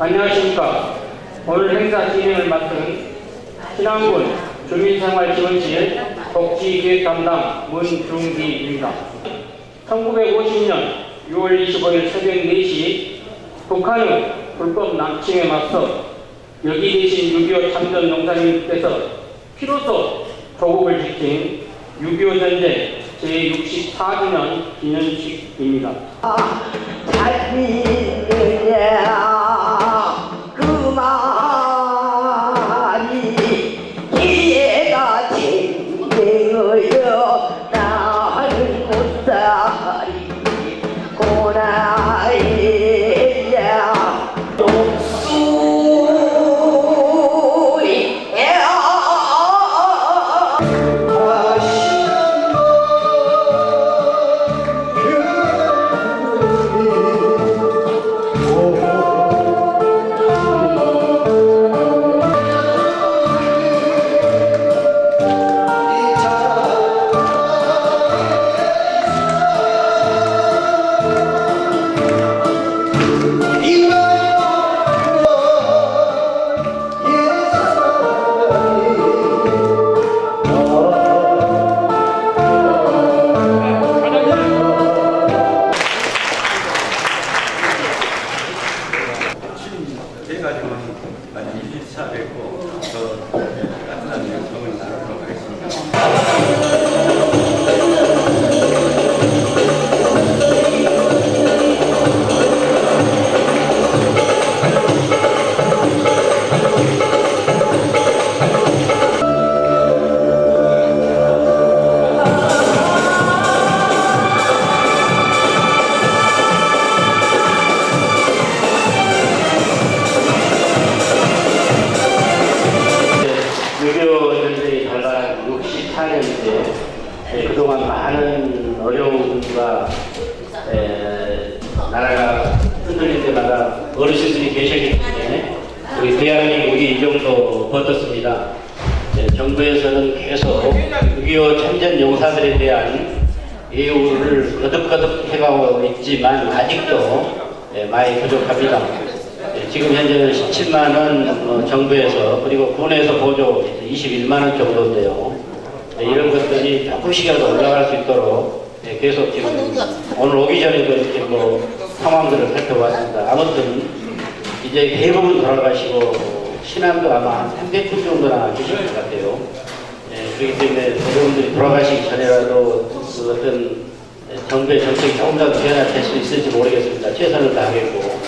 안녕하십니까. 오늘 행사 진행을 맡은 신안군 주민생활지원실 복지기획 담당 문중기입니다. 1950년 6월 25일 새벽 4시 북한의 불법 남침에 맞서 여기 계신 6.25 참전 농사님께서 피로소 조국을 지킨 6.25 전쟁 제64주년 기념식입니다. 잘 yo yo. 그동안 많은 어려움과 에, 나라가 흔들릴 때마다 어르신들이 계셨기 때문에 우리 대한민국이 이 정도 버텼습니다. 예, 정부에서는 계속 6.25 참전 용사들에 대한 예우를 거듭거듭 해가고 있지만 아직도 예, 많이 부족합니다. 예, 지금 현재는 17만 원 어, 정부에서 그리고 군에서 보조 21만 원 정도인데요. 예, 이런 것들이 조금씩이라도 올라갈 수 있도록 예, 계속 지금 오늘 오기 전에도 이렇게 뭐 상황들을 살펴봤습니다. 아무튼 이제 대부분 돌아가시고 신앙도 아마 한 300분 정도나 계실 것 같아요. 예, 그렇기 때문에 여러분들이 돌아가시기 전에라도 그 어떤 예, 정부의 정책이 조금이라도 변화될 수 있을지 모르겠습니다. 최선을 다하겠고.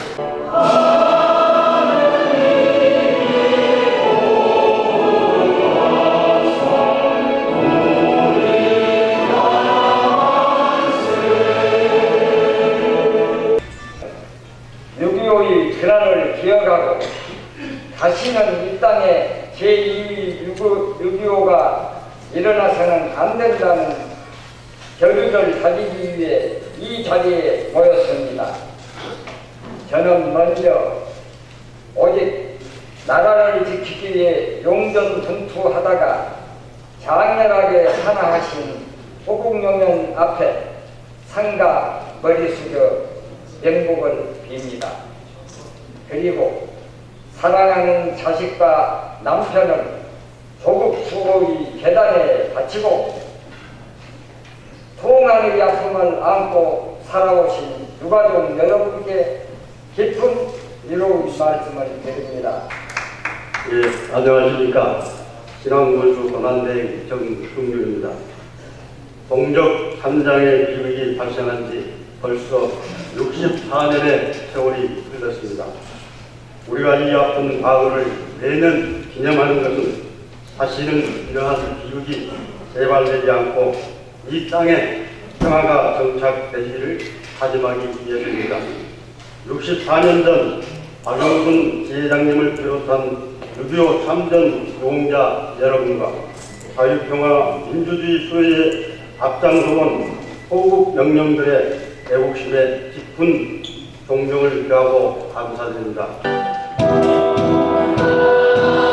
다시는 이 땅에 제2 6.25가 일어나서는 안 된다는 결의를 다지기 위해 이 자리에 모였습니다. 저는 먼저 오직 나라를 지키기 위해 용전분투하다가 장렬하게 하나하신 호국용연 앞에 상가 머리 숙여 명복을 빕니다. 그리고 사랑하는 자식과 남편을 조국 수호의 계단에 바치고 통안의 아픔을 안고 살아오신 유가족 여러분께 깊은 위로의 말씀을 드립니다. 예, 안녕하십니까. 신앙군수 권한대행 정승규입니다. 동적 삼장의 비극이 발생한 지 벌써 64년의 세월이 흘렀습니다. 우리가 이 아픈 과거를 매년 기념하는 것은 다시는 이러한 비극이 재발되지 않고 이 땅에 평화가 정착되기를 다짐하기 위해서입니다. 64년 전 박영순 지회장님을 비롯한 6.25 참전 용자 여러분과 자유평화 민주주의 수호에 앞장서온 호국 영령들의 애국심에 깊은 존경을 표하고 감사드립니다. Música